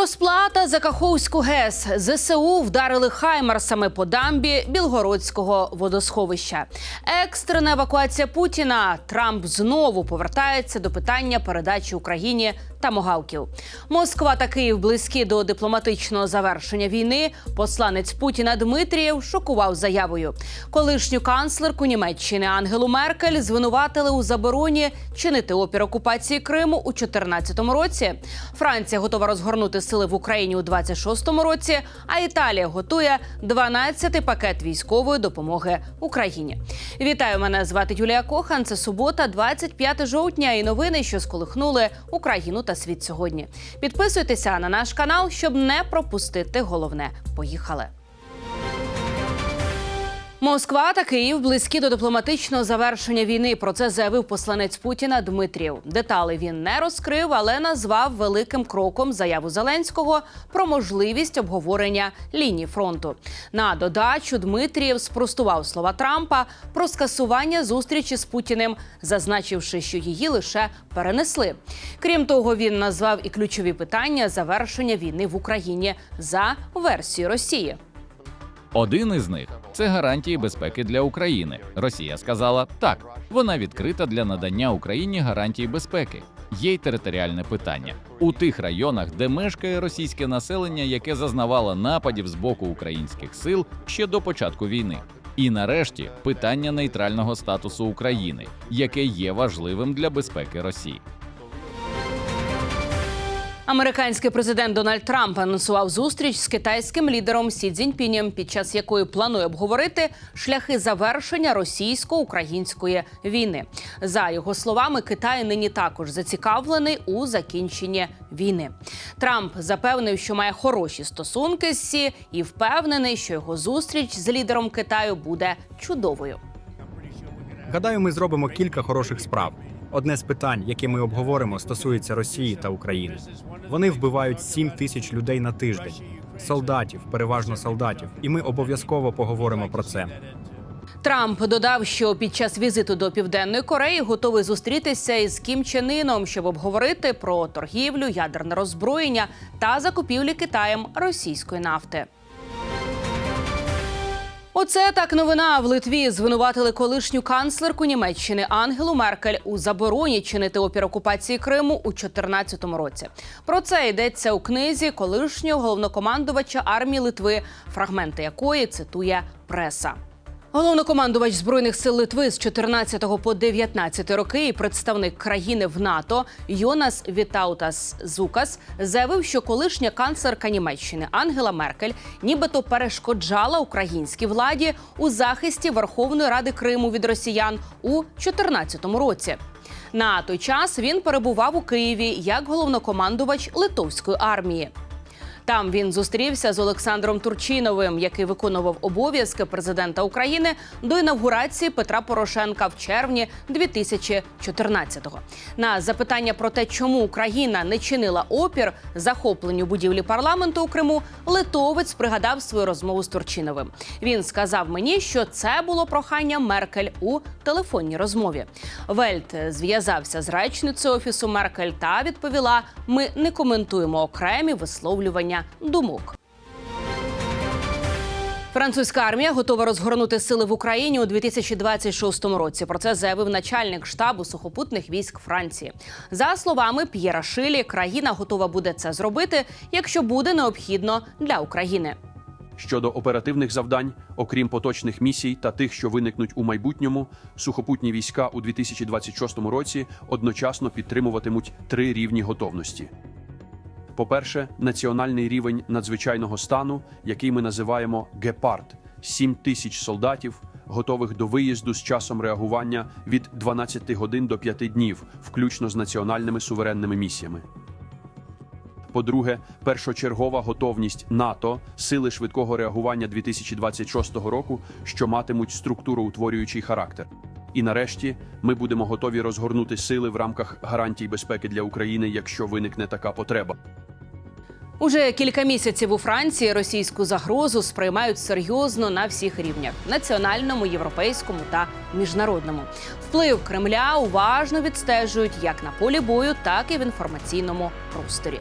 Розплата за Каховську ГЕС ЗСУ вдарили хаймарсами по дамбі Білгородського водосховища. Екстрена евакуація Путіна. Трамп знову повертається до питання передачі Україні тамогавків. Москва та Київ близькі до дипломатичного завершення війни. Посланець Путіна Дмитрієв шокував заявою. Колишню канцлерку Німеччини Ангелу Меркель звинуватили у забороні чинити опір окупації Криму у 2014 році. Франція готова розгорнути сили в Україні у 26-му році. А Італія готує 12-й пакет військової допомоги Україні. Вітаю, мене звати Юлія Кохан. Це субота, 25 жовтня. І новини, що сколихнули Україну та світ сьогодні. Підписуйтеся на наш канал, щоб не пропустити головне. Поїхали. Москва та Київ близькі до дипломатичного завершення війни. Про це заявив посланець Путіна Дмитрів. Детали він не розкрив, але назвав великим кроком заяву Зеленського про можливість обговорення лінії фронту. На додачу Дмитрієв спростував слова Трампа про скасування зустрічі з Путіним, зазначивши, що її лише перенесли. Крім того, він назвав і ключові питання завершення війни в Україні за версією Росії. Один із них це гарантії безпеки для України. Росія сказала так, вона відкрита для надання Україні гарантій безпеки. Є й територіальне питання у тих районах, де мешкає російське населення, яке зазнавало нападів з боку українських сил ще до початку війни. І нарешті питання нейтрального статусу України, яке є важливим для безпеки Росії. Американський президент Дональд Трамп анонсував зустріч з китайським лідером Сі Цзіньпінем, під час якої планує обговорити шляхи завершення російсько-української війни. За його словами, Китай нині також зацікавлений у закінченні війни. Трамп запевнив, що має хороші стосунки з Сі, і впевнений, що його зустріч з лідером Китаю буде чудовою. Гадаю, ми зробимо кілька хороших справ. Одне з питань, яке ми обговоримо, стосується Росії та України. Вони вбивають 7 тисяч людей на тиждень, солдатів, переважно солдатів, і ми обов'язково поговоримо про це. Трамп додав, що під час візиту до Південної Кореї готовий зустрітися із Кім Чен Іном, щоб обговорити про торгівлю, ядерне роззброєння та закупівлі Китаєм російської нафти. Оце так новина в Литві звинуватили колишню канцлерку Німеччини Ангелу Меркель у забороні чинити опір окупації Криму у 2014 році. Про це йдеться у книзі колишнього головнокомандувача армії Литви, фрагменти якої цитує преса. Головнокомандувач збройних сил Литви з 14 по 19 роки і представник країни в НАТО Йонас Вітаутас Зукас заявив, що колишня канцлерка Німеччини Ангела Меркель нібито перешкоджала українській владі у захисті Верховної Ради Криму від росіян у 2014 році. На той час він перебував у Києві як головнокомандувач литовської армії. Там він зустрівся з Олександром Турчиновим, який виконував обов'язки президента України до інавгурації Петра Порошенка в червні 2014-го. На запитання про те, чому Україна не чинила опір захопленню будівлі парламенту у Криму, литовець пригадав свою розмову з Турчиновим. Він сказав мені, що це було прохання Меркель у телефонній розмові. Вельт зв'язався з речницею офісу Меркель та відповіла: ми не коментуємо окремі висловлювання думок. Французька армія готова розгорнути сили в Україні у 2026 році. Про це заявив начальник штабу сухопутних військ Франції. За словами П'єра Шилі, країна готова буде це зробити, якщо буде необхідно для України. Щодо оперативних завдань, окрім поточних місій та тих, що виникнуть у майбутньому, сухопутні війська у 2026 році одночасно підтримуватимуть три рівні готовності. По-перше, національний рівень надзвичайного стану, який ми називаємо гепард 7 тисяч солдатів, готових до виїзду з часом реагування від 12 годин до 5 днів, включно з національними суверенними місіями. По-друге, першочергова готовність НАТО сили швидкого реагування 2026 року, що матимуть структуроутворюючий характер. І нарешті ми будемо готові розгорнути сили в рамках гарантій безпеки для України, якщо виникне така потреба. Уже кілька місяців у Франції російську загрозу сприймають серйозно на всіх рівнях національному, європейському та міжнародному. Вплив Кремля уважно відстежують як на полі бою, так і в інформаційному просторі.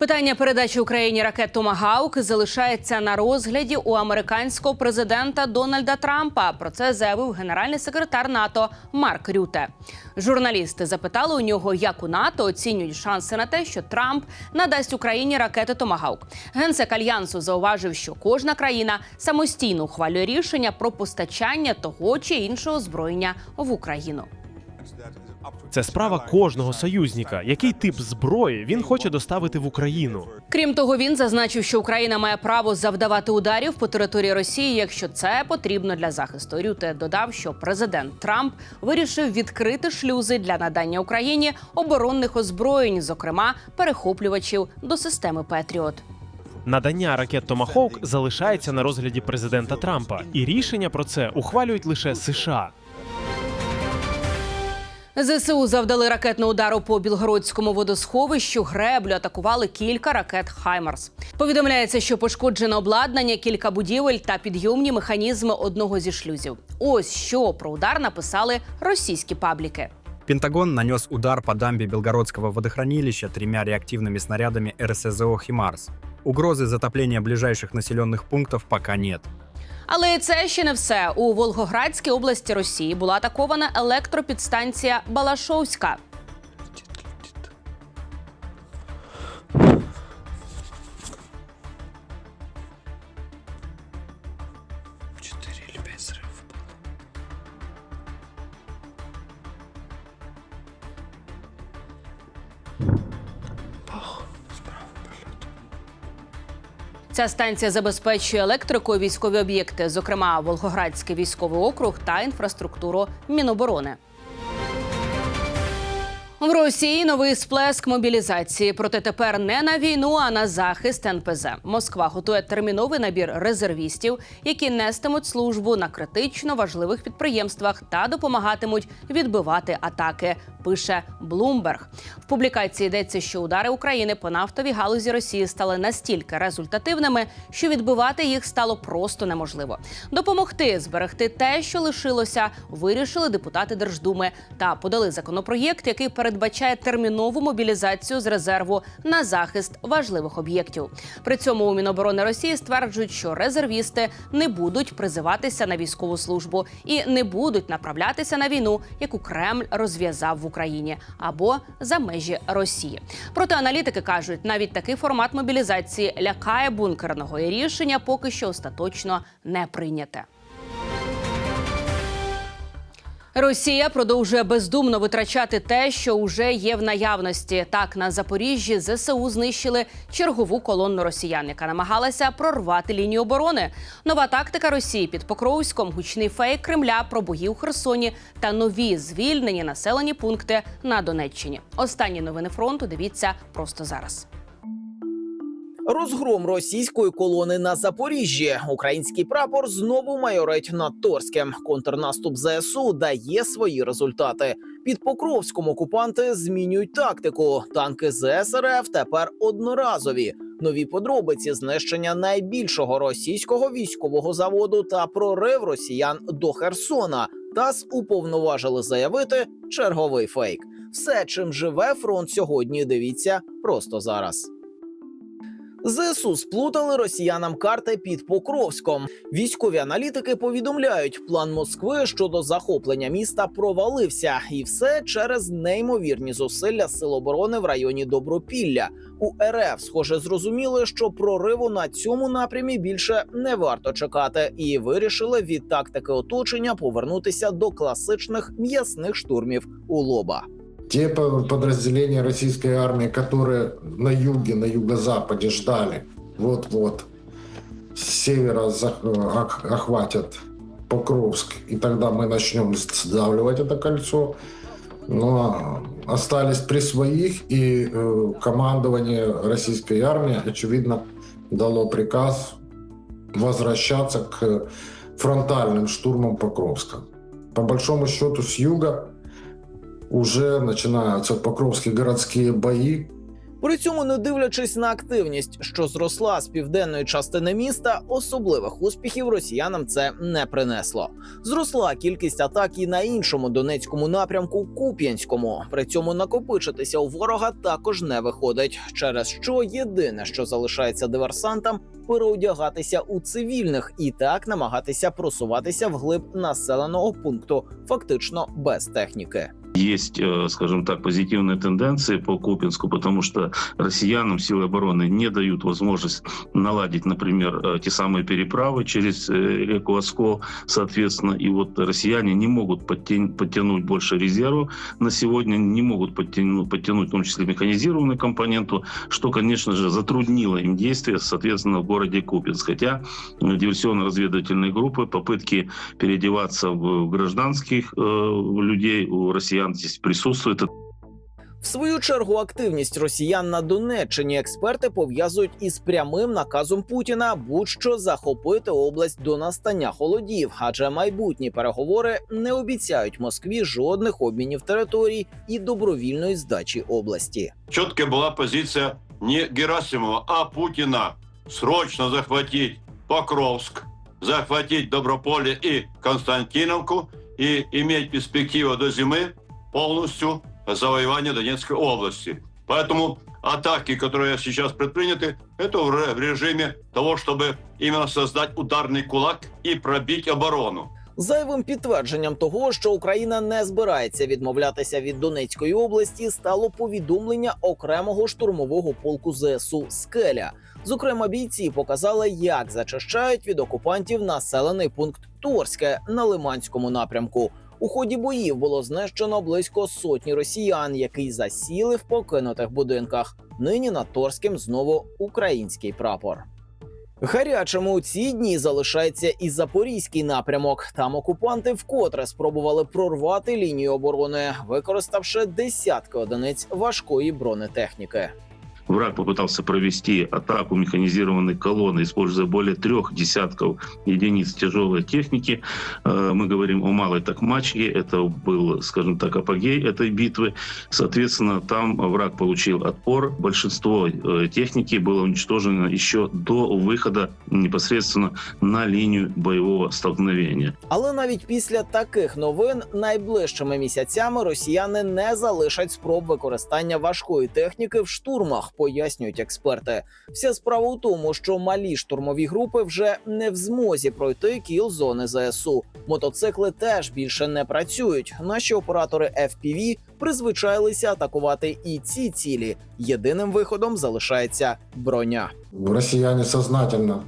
Питання передачі Україні ракет Томагаук залишається на розгляді у американського президента Дональда Трампа. Про це заявив генеральний секретар НАТО Марк Рюте. Журналісти запитали у нього, як у НАТО оцінюють шанси на те, що Трамп надасть Україні ракети Томагаук. Генсек альянсу зауважив, що кожна країна самостійно ухвалює рішення про постачання того чи іншого озброєння в Україну. Це справа кожного союзника. Який тип зброї він хоче доставити в Україну? Крім того, він зазначив, що Україна має право завдавати ударів по території Росії, якщо це потрібно для захисту. Рюте додав, що президент Трамп вирішив відкрити шлюзи для надання Україні оборонних озброєнь, зокрема перехоплювачів до системи Петріот. Надання ракет Томаховк залишається на розгляді президента Трампа, і рішення про це ухвалюють лише США. ЗСУ завдали ракетного удару по білгородському водосховищу. Греблю атакували кілька ракет Хаймарс. Повідомляється, що пошкоджено обладнання, кілька будівель та підйомні механізми одного зі шлюзів. Ось що про удар написали російські пабліки. Пентагон нанес удар по дамбе Белгородского водохранилища тремя реактивными снарядами РСЗО «Химарс». Угрозы затопления ближайших населенных пунктов пока нет. Але це ще не все. У Волгоградській області Росії була атакована електропідстанція Балашовська. Ця станція забезпечує електрикою військові об'єкти, зокрема Волгоградський військовий округ та інфраструктуру Міноборони. В Росії новий сплеск мобілізації. Проте тепер не на війну, а на захист НПЗ. Москва готує терміновий набір резервістів, які нестимуть службу на критично важливих підприємствах та допомагатимуть відбивати атаки. Пише Блумберг. В публікації йдеться, що удари України по нафтовій галузі Росії стали настільки результативними, що відбивати їх стало просто неможливо. Допомогти зберегти те, що лишилося, вирішили депутати Держдуми та подали законопроєкт, який передбачає термінову мобілізацію з резерву на захист важливих об'єктів. При цьому у Міноборони Росії стверджують, що резервісти не будуть призиватися на військову службу і не будуть направлятися на війну, яку Кремль розв'язав в Україні або за межі Росії. Проте аналітики кажуть, навіть такий формат мобілізації лякає бункерного і рішення поки що остаточно не прийняте. Росія продовжує бездумно витрачати те, що вже є в наявності. Так на Запоріжжі ЗСУ знищили чергову колонну росіян, яка намагалася прорвати лінію оборони. Нова тактика Росії під Покровськом, гучний фейк Кремля про бої у Херсоні та нові звільнені населені пункти на Донеччині. Останні новини фронту дивіться просто зараз. Розгром російської колони на Запоріжжі. Український прапор знову майорить над Торськем. Контрнаступ ЗСУ дає свої результати. Під Покровськом окупанти змінюють тактику. Танки ЗСРФ тепер одноразові. Нові подробиці знищення найбільшого російського військового заводу та прорив росіян до Херсона. ТАСС уповноважили заявити черговий фейк. Все, чим живе фронт сьогодні. Дивіться просто зараз. ЗСУ сплутали росіянам карти під Покровськом. Військові аналітики повідомляють, план Москви щодо захоплення міста провалився, і все через неймовірні зусилля сил оборони в районі Добропілля. У РФ, схоже, зрозуміли, що прориву на цьому напрямі більше не варто чекати, і вирішили від тактики оточення повернутися до класичних м'ясних штурмів у лоба. Те по- подразделения российской армии, которые на юге, на юго-западе ждали, вот-вот, с севера охватят Покровск, и тогда мы начнем сдавливать это кольцо. Но остались при своих, и э, командование российской армии, очевидно, дало приказ возвращаться к фронтальным штурмам Покровска. По большому счету, с юга уже начинаются покровские городские бои. При цьому, не дивлячись на активність, що зросла з південної частини міста, особливих успіхів росіянам це не принесло. Зросла кількість атак і на іншому донецькому напрямку Куп'янському. При цьому накопичитися у ворога також не виходить, через що єдине, що залишається диверсантам, переодягатися у цивільних і так намагатися просуватися вглиб населеного пункту, фактично без техніки. Есть, э, скажем так, позитивные тенденции по Купинску, потому что россиянам силы обороны не дают возможность наладить, например, э, те самые переправы через э, реку Оскол, соответственно, и вот россияне не могут подтя- подтянуть больше резервов на сегодня, не могут подтянуть, подтянуть в том числе механизированную компоненту, что, конечно же, затруднило им действия, соответственно, в городе Купинск. Хотя диверсионно-разведывательные группы, попытки переодеваться в гражданских людей у россиян здесь присутствует. В свою чергу активність росіян на Донеччині експерти пов'язують із прямим наказом Путіна будь-що захопити область до настання холодів, адже майбутні переговори не обіцяють Москві жодних обмінів територій і добровільної здачі області. четкая была позиция не Герасимова, а Путина. Срочно захватить Покровск, захватить Доброполе и Константиновку и иметь перспективу до зимы полностью завоевания Донецкой области. Поэтому атаки, которые сейчас предприняты, это уже в режиме того, чтобы именно создать ударный кулак и пробить оборону. Зайвим підтвердженням того, що Україна не збирається відмовлятися від Донецької області, стало повідомлення окремого штурмового полку ЗСУ Скеля. Зокрема, бійці показали, як зачищають від окупантів населений пункт Торське на Лиманському напрямку. У ході боїв було знищено близько сотні росіян, які засіли в покинутих будинках. Нині над Торським знову український прапор. Гарячим у ці дні залишається і запорізький напрямок. Там окупанти вкотре спробували прорвати лінію оборони, використавши десятки одиниць важкої бронетехніки Враг попытался провести атаку механизированной колонны, используя более трех десятков единиц тяжелой техники. Э, Мы говорим о Малой Токмачке. Это был, скажем так, апогей этой битвы. Соответственно, там враг получил отпор. Большинство э, техники было уничтожено еще до выхода непосредственно на линию боевого столкновения. Але навіть після таких новин найближчими місяцями росіяни не залишать спроб використання важкої техніки в штурмах, пояснюють експерти. Вся справа у тому, що малі штурмові групи вже не в змозі пройти кіл зони ЗСУ. Мотоцикли теж більше не працюють. Наші оператори FPV призвичайлися атакувати і ці цілі. Єдиним виходом залишається броня. Россияне сознательно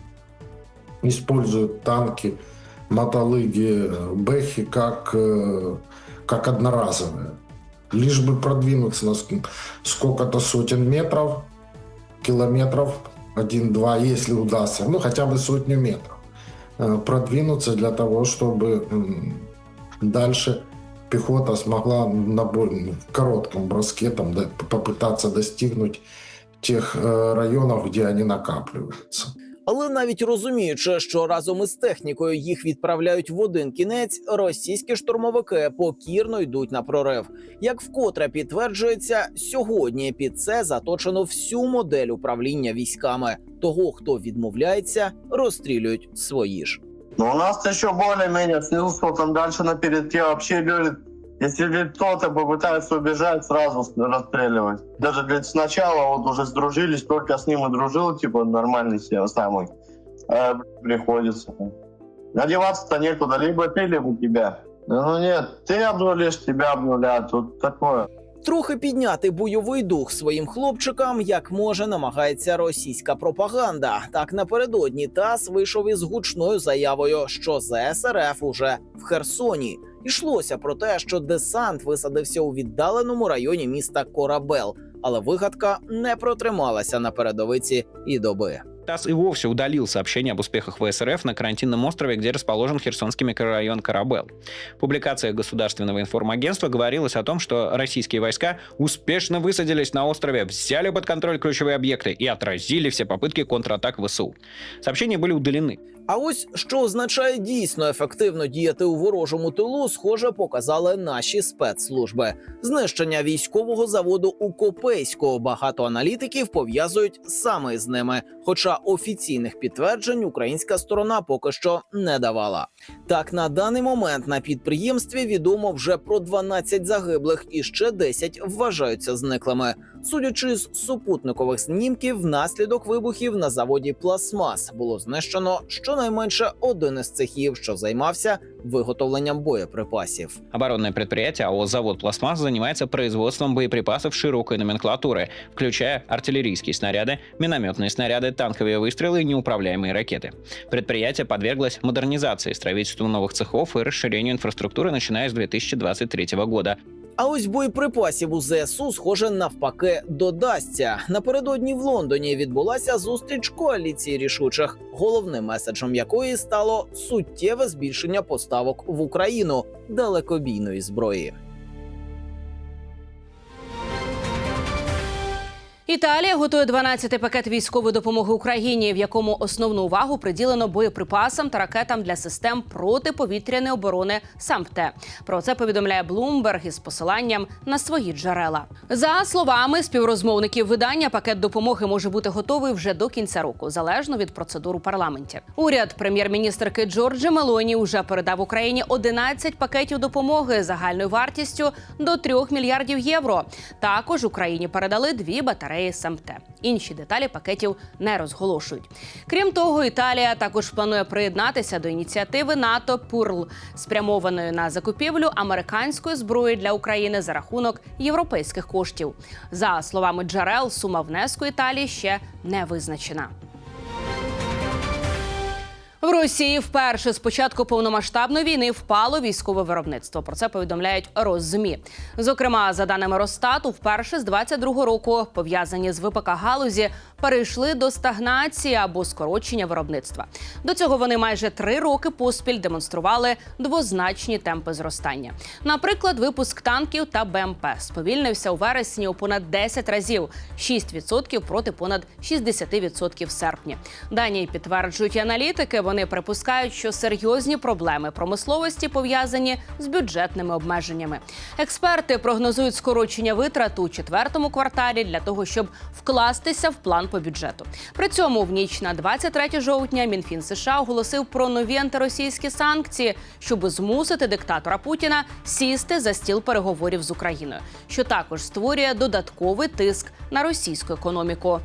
используют танки, мотолыги, э, бэхи как, э, как одноразовые. Лишь бы продвинуться на ск- сколько-то сотен метров, километров, один-два, если удастся, ну хотя бы сотню метров, э, продвинуться для того, чтобы дальше пехота смогла на более коротком броске там, попытаться достигнуть тех э, районов, где они накапливаются. Але навіть розуміючи, що разом із технікою їх відправляють в один кінець, російські штурмовики покірно йдуть на прорив. Як вкотре підтверджується, сьогодні під це заточено всю модель управління військами. Того, хто відмовляється, розстрілюють свої ж. Но у нас еще более-менее снизу, там дальше на вообще люди, если говорит, кто-то попытается убежать, сразу с- расстреливать. Даже говорит, сначала вот уже сдружились, только с ним и дружил, типа нормальный себе самый. А, приходится. Одеваться-то некуда, либо ты, либо тебя. Да ну нет, ты обнулишь, тебя обнулят, тут такое. Трохи підняти бойовий дух своїм хлопчикам, як може, намагається російська пропаганда. Так напередодні ТАСС вийшов із гучною заявою, що ЗСРФ уже в Херсоні. Йшлося про те, що десант висадився у віддаленому районі міста Корабел, але вигадка не протрималася на передовиці і доби. ТАСС и вовсе удалил сообщение об успехах ВСРФ на карантинном острове, где расположен Херсонский микрорайон Карабел. В публикациях Государственного информагентства говорилось о том, что российские войска успешно высадились на острове, взяли под контроль ключевые объекты и отразили все попытки контратак ВСУ. Сообщения были удалены. А ось що означає дійсно ефективно діяти у ворожому тилу, схоже, показали наші спецслужби. Знищення військового заводу у Копейську багато аналітиків пов'язують саме з ними. Хоча офіційних підтверджень українська сторона поки що не давала. Так, на даний момент на підприємстві відомо вже про 12 загиблих і ще 10 вважаються зниклими. Судячи з супутникових знімків, внаслідок вибухів на заводі Пластмас було знищено щонайменше один із цехів, що займався виготовленням боєприпасів. Оборонное предприятие АО «Завод Пластмасс» занимается производством боеприпасов широкой номенклатуры, включая артиллерийские снаряды, минометные снаряды, танковые выстрелы и неуправляемые ракеты. Предприятие подверглось модернизации, строительству новых цехов и расширению инфраструктуры, начиная с 2023 года. А ось боєприпасів у ЗСУ, схоже, навпаки, додасться. Напередодні в Лондоні відбулася зустріч коаліції рішучих, головним меседжем якої стало суттєве збільшення поставок в Україну далекобійної зброї. Італія готує 12-й пакет військової допомоги Україні, в якому основну увагу приділено боєприпасам та ракетам для систем протиповітряної оборони САМПТЕ. Про це повідомляє Bloomberg із посиланням на свої джерела. За словами співрозмовників видання, пакет допомоги може бути готовий вже до кінця року, залежно від процедур у парламенті. Уряд прем'єр-міністрки Джорджі Мелоні вже передав Україні 11 пакетів допомоги загальною вартістю до 3 мільярдів євро. Також Україні передали дві батареї СМТ. Інші деталі пакетів не розголошують. Крім того, Італія також планує приєднатися до ініціативи НАТО ПУРЛ, спрямованої на закупівлю американської зброї для України за рахунок європейських коштів. За словами джерел, сума внеску Італії ще не визначена. В Росії вперше з початку повномасштабної війни впало військове виробництво. Про це повідомляють Роззмі. Зокрема, за даними Росстату, вперше з 22-го року пов'язані з ВПК галузі перейшли до стагнації або скорочення виробництва. До цього вони майже три роки поспіль демонстрували двозначні темпи зростання. Наприклад, випуск танків та БМП сповільнився у вересні у понад 10 разів 6% проти понад 60% в серпні. Дані підтверджують аналітики. Вони припускають, що серйозні проблеми промисловості пов'язані з бюджетними обмеженнями. Експерти прогнозують скорочення витрат у четвертому кварталі для того, щоб вкластися в план по бюджету. При цьому в ніч на 23 жовтня Мінфін США оголосив про нові антиросійські санкції, щоб змусити диктатора Путіна сісти за стіл переговорів з Україною, що також створює додатковий тиск на російську економіку.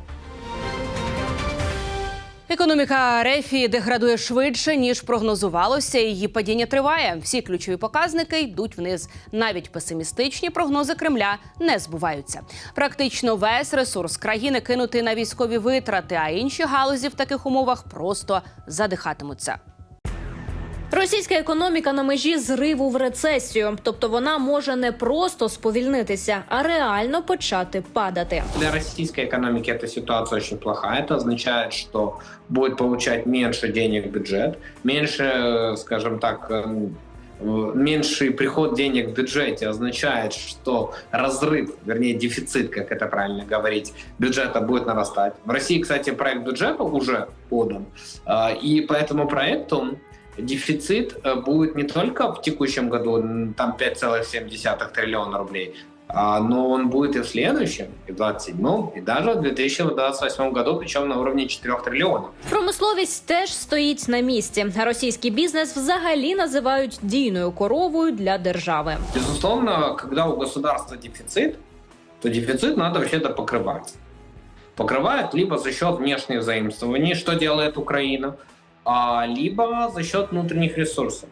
Економіка Рефі деградує швидше ніж прогнозувалося. Її падіння триває. Всі ключові показники йдуть вниз. Навіть песимістичні прогнози Кремля не збуваються. Практично весь ресурс країни кинути на військові витрати, а інші галузі в таких умовах просто задихатимуться. Російська економіка на межі зриву в рецесію, тобто вона може не просто сповільнитися, а реально почати падати. Для российской экономики эта ситуация очень плохая. Это означает, что будет получать меньше денег в бюджет, меньше, э, скажем так, эм, э, меньший приход денег в бюджете означает, что разрыв, вернее дефицит, как это правильно говорить, бюджета будет нарастать. В России, кстати, проект бюджета уже подан, э, и по этому проекту дефицит э, будет не только в текущем году, м, там 5,7 триллиона рублей, а, но он будет и в следующем, и в 27 и даже в 2028 году, причем на уровне 4 триллионов. Промисловість теж стоїть на місці. А Російський бізнес взагалі називають дійною коровою для держави. Безусловно, когда у государства дефицит, то дефицит надо вообще-то покрывать. Покрывают либо за счет внешних заимствований, что делает Украина, а, либо за счет внутренних ресурсов.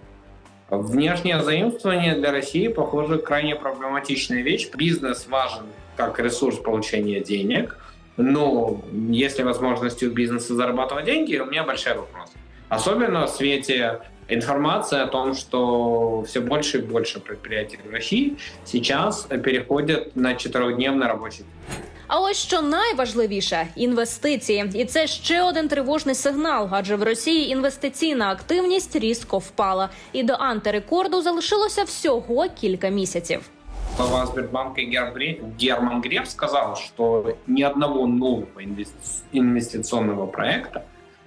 Внешнее заимствование для России, похоже, крайне проблематичная вещь. Бизнес важен как ресурс получения денег, но есть ли возможности у бизнеса зарабатывать деньги, у меня большой вопрос. Особенно в свете информации о том, что все больше и больше предприятий в России сейчас переходят на четырехдневный рабочий день. А ось що найважливіше інвестиції, і це ще один тривожний сигнал, адже в Росії інвестиційна активність різко впала, і до антирекорду залишилося всього кілька місяців. Глава Сбербанка Герман Греф, Герман Греф сказал, что ни одного нового инвести- инвестиционного проекта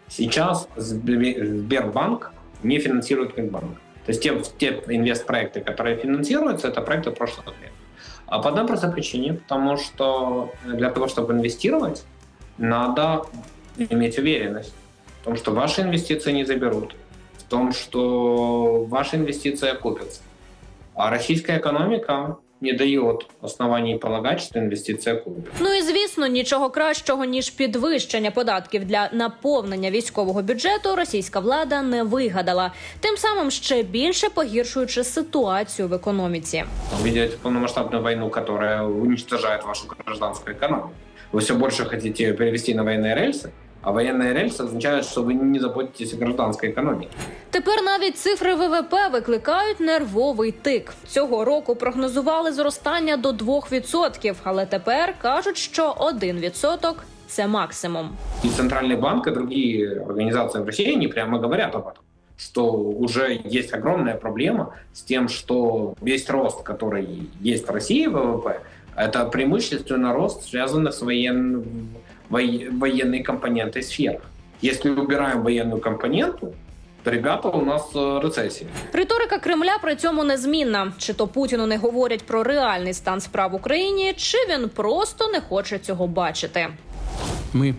Сейчас Сбер- Сбербанк не финансирует Минбанк. То есть те, те инвестпроекты, которые финансируются, это проекты прошлых лет. А по одной простой причине, потому что для того, чтобы инвестировать, надо иметь уверенность в том, что ваши инвестиции не заберут, в том, что ваши инвестиции окупятся. А российская экономика не дает оснований полагать, что инвестиции окупятся. Ну і звісно, нічого кращого ніж підвищення податків для наповнення військового бюджету російська влада не вигадала, тим самим ще більше погіршуючи ситуацію в економіці. Вы ведете полномасштабную войну, которая уничтожает вашу гражданскую экономику. Вы все больше хотите ее перевести на военные рельсы, а военные рельсы означают, что вы не заботитесь о гражданской экономике. Тепер навіть цифри ВВП викликають нервовий тик. Цього року прогнозували зростання до 2%, але тепер кажуть, що 1% – це максимум. И Центральный банк и другие организации в России, они прямо говорят об этом, что уже есть огромная проблема с тем, что весь рост, который есть в России ВВП, это преимущественно рост, связанный с воен... воe- военной компонентой сфер. Если убираем военную компоненту, то, ребята, у нас э, рецессия. Риторика Кремля при цьому незмінна. Чи то Путіну не говорять про реальний стан справ в Україні, чи він просто не хоче цього бачити. Мы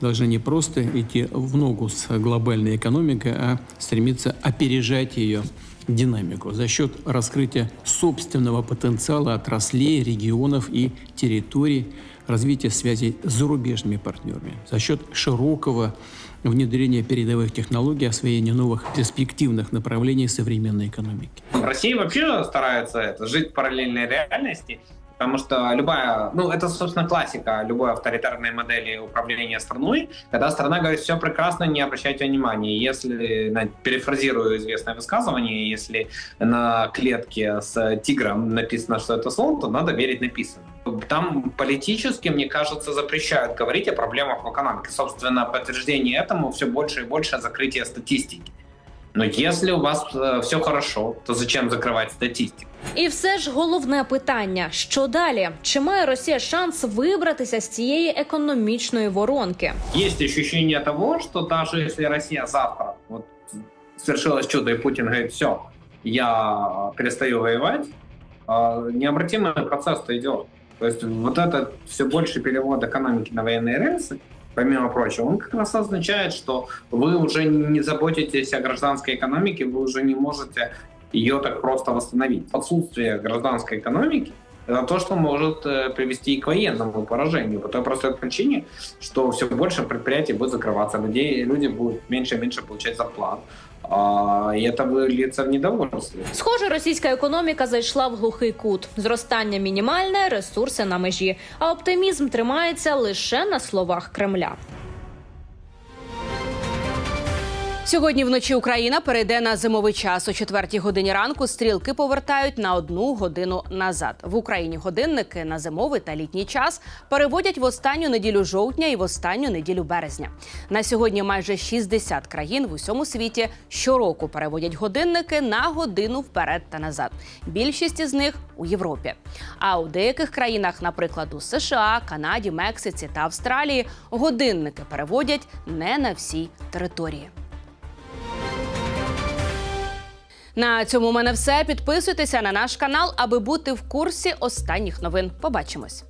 должны не просто идти в ногу с глобальной экономикой, а стремиться опережать ее динамику за счет раскрытия собственного потенциала отраслей, регионов и территорий, Развития связей с зарубежными партнерами, за счет широкого внедрения передовых технологий, освоения новых перспективных направлений современной экономики. Россия вообще старается это, жить в параллельной реальности, потому что любая, ну это, собственно, классика любой авторитарной модели управления страной, когда страна говорит, все прекрасно, не обращайте внимания. Если, на- перефразирую известное высказывание, если на клетке с тигром написано, что это слон, то надо верить написанному. Там политически, мне кажется, запрещают говорить о проблемах в экономике. Собственно, подтверждение этому все больше и больше закрытие статистики. Но если у вас все хорошо, то зачем закрывать статистику? І все ж головне питання: що далі? Чи має Росія шанс вибратися з цієї економічної воронки? Есть ощущение того, что даже если Россия завтра вот свершилось чудо, и Путин говорит, все, я перестаю воевать, а, необратимый процесс-то идет. То есть вот этот все больше перевод экономики на военные рельсы, помимо прочего, он как раз означает, что вы уже не заботитесь о гражданской экономике, вы уже не можете ее так просто восстановить. Отсутствие гражданской экономики это то, что может э, привести и к военному поражению. По той простой причине, что все больше предприятий будет закрываться, людей, люди будут меньше и меньше получать зарплат. А, и это выльется в недовольстві. Схоже, російська економіка зайшла в глухий кут. Зростання мінімальне, ресурси на межі. А оптимізм тримається лише на словах Кремля. Сьогодні вночі Україна перейде на зимовий час. О четвертій годині ранку стрілки повертають на одну годину назад. В Україні годинники на зимовий та літній час переводять в останню неділю жовтня і в останню неділю березня. На сьогодні майже 60 країн в усьому світі щороку переводять годинники на годину вперед та назад. Більшість із них у Європі. А у деяких країнах, наприклад, у США, Канаді, Мексиці та Австралії, годинники переводять не на всій території. На цьому у мене все. Підписуйтеся на наш канал, аби бути в курсі останніх новин. Побачимось.